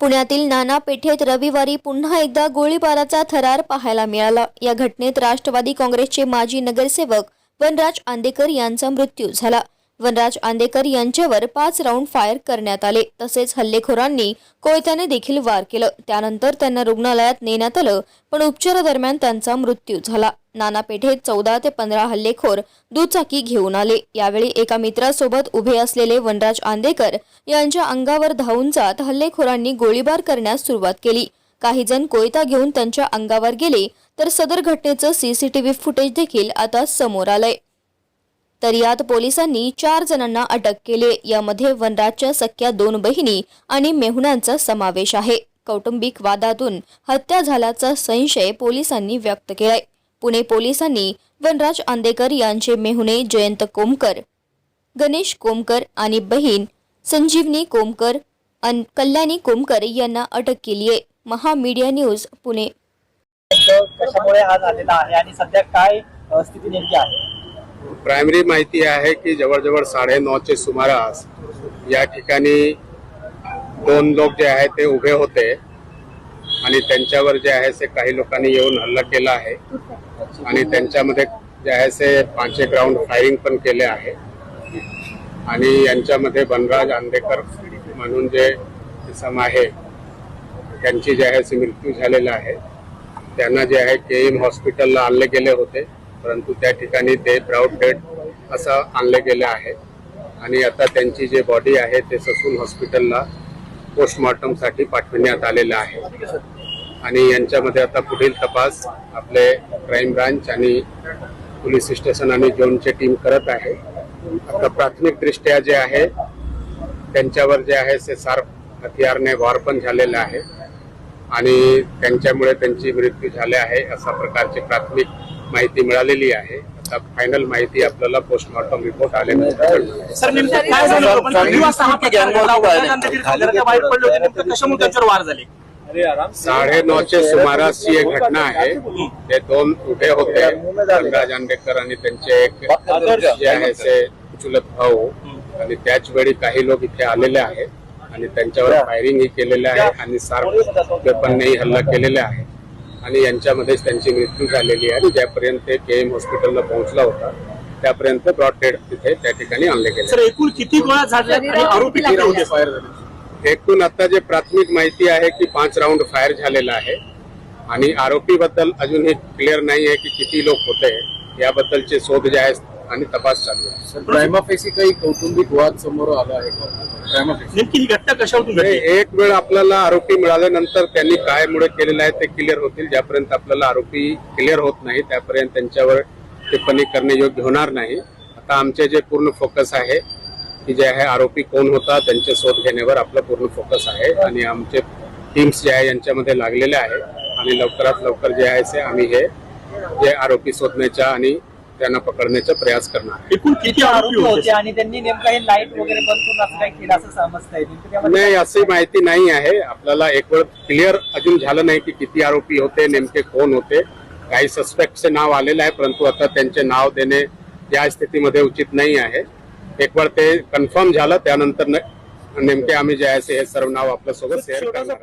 पुण्यातील नाना पेठेत रविवारी पुन्हा एकदा गोळीबाराचा थरार पाहायला मिळाला. या घटनेत राष्ट्रवादी काँग्रेसचे माजी नगरसेवक वनराज आंदेकर यांचा मृत्यू झाला. वनराज आंदेकर यांच्यावर पाच राऊंड फायर करण्यात आले. तसेच हल्लेखोरांनी कोयत्याने देखील वार केलं. त्यानंतर त्यांना रुग्णालयात नेण्यात आलं पण उपचारादरम्यान त्यांचा मृत्यू झाला. नानापेठेत चौदा ते पंधरा हल्लेखोर दुचाकी घेऊन आले. यावेळी एका मित्रासोबत उभे असलेले वनराज आंदेकर यांच्या अंगावर धावून जात हल्लेखोरांनी गोळीबार करण्यास सुरुवात केली. काही जण कोयता घेऊन त्यांच्या अंगावर गेले तर सदर घटनेचं सीसीटीव्ही फुटेज देखील आता समोर आलंय. तर यात पोलिसांनी चार जणांना अटक केली. यामध्ये वनराजच्या सख्या दोन बहिणी आणि मेहुणांचा समावेश आहे. कौटुंबिक वादातून हत्या झाल्याचा संशय पोलिसांनी व्यक्त केलाय. पुणे पोलिसांनी वनराज आंदेकर यांचे मेहुणे जयंत कोमकर गणेश कोमकर आणि बहीण संजीवनी कोमकर अन कल्याणी कोमकर यांना अटक केली आहे. महामीडिया न्यूज पुणे. कशामुळे हा झालेला आहे आणि सध्या काय स्थिती नेमकी आहे? प्रायमरी माहिती आहे की जवळजवळ साडेनऊचे सुमारास या ठिकाणी दोन लोक जे आहेत ते उभे होते आणि त्यांच्यावर जे आहे ते काही लोकांनी येऊन हल्ला केला आहे. आणि त्यांच्यामध्ये जे आहे ते पाच एक राऊंड फायरिंग पण केले आहे. आणि यांच्यामध्ये बनराज आंदेकर म्हणून जे इसम आहे त्यांची जे आहे ते मृत्यू झालेला आहे. त्यांना जे आहे के एम हॉस्पिटलला आणले गेले होते परंतु त्या ठिकाणी ते प्राऊड डेड असं आणले गेले आहे. आणि आता त्यांची जे बॉडी आहे ते ससून हॉस्पिटलला पोस्टमॉर्टमसाठी पाठविण्यात आलेलं आहे. आणि यांच्यामध्ये आता पुढील तपास आपले क्राईम ब्रांच आणि पोलीस स्टेशन आणि झोनची टीम करत आहे आता प्राथमिक दृष्ट्या जे आहे त्यांच्यावर जे आहे ते सार हथियारने वार पण झालेला आहे आणि त्यांच्यामुळे त्यांची मृत्यू झाले आहे अशा प्रकारची प्राथमिक माहिती मिळालेली आहे आता फायनल माहिती आपल्याला पोस्टमॉर्टम रिपोर्ट आल्यानंतर कळणार. पण किती वाजता हा साडे एक घटना आहे ते दोन उभे होते धनराज आंबेडकर आणि त्यांचे एक चुलत भाऊ. आणि त्याच वेळी काही लोक इथे आलेले आहेत आणि त्यांच्यावर फायरिंग ही केलेलं आहे आणि सार्प वेपननेही हल्ला केलेला आहे. आणि यांच्यामध्येच त्यांची मृत्यू झालेली आहे. आणि ज्यापर्यंत ते के एम हॉस्पिटलला पोहोचला होता त्यापर्यंत ब्रॉड डेड तिथे त्या ठिकाणी आणले गेले. सर एकूण किती गोळ्या झाडल्या आणि आरोपी फायर झाले एकूण आता जे प्राथमिक माहिती आहे की पाच राऊंड फायर झालेला आहे आणि आरोपी बद्दल अजून हे क्लिअर नाही आहे की किती लोक होते याबद्दलचे शोध जे आहे आणि तपास चालू आहे. प्रायमाफेसी काही कौटुंबिक वाद समोर आला आहे नेमकी ही घटना कशावरून एक वेळ आपल्याला आरोपी मिळाल्यानंतर त्यांनी काय मुळे केलेलं आहे ते क्लिअर होतील. ज्यापर्यंत आपल्याला आरोपी क्लिअर होत नाही त्यापर्यंत त्यांच्यावर टिप्पणी करणे योग्य होणार नाही. आता आमचे जे पूर्ण फोकस आहे की जे आहे आरोपी कोण होता त्यांचे शोध घेण्यावर आपलं पूर्ण फोकस आहे आणि आमचे टीम्स जे आहे यांच्यामध्ये लागलेले आहे. आणि लवकरात लवकर जे आहे ते आम्ही हे जे आरोपी शोधण्याचा आणि त्यांना पकडण्याचा प्रयास करणार. एकूण किती आरोपी होते? आणि त्यांनी नेमकं हे लाइट वगैरे बंद करून असं काही केलं असं समजतंय. नाही अशी माहिती नाही आहे. आपल्याला एक वेळ क्लिअर अजून झालं नाही की किती आरोपी होते नेमके कोण होते. काही सस्पेक्टचे नाव आलेलं आहे परंतु आता त्यांचे नाव देणे या स्थितीमध्ये उचित नाही आहे. एक वेळ ते कन्फर्म झालं त्यानंतर न- नेमके आम्ही जे आहे ते हे सर्व नाव आपल्यासोबत शेअर करणार.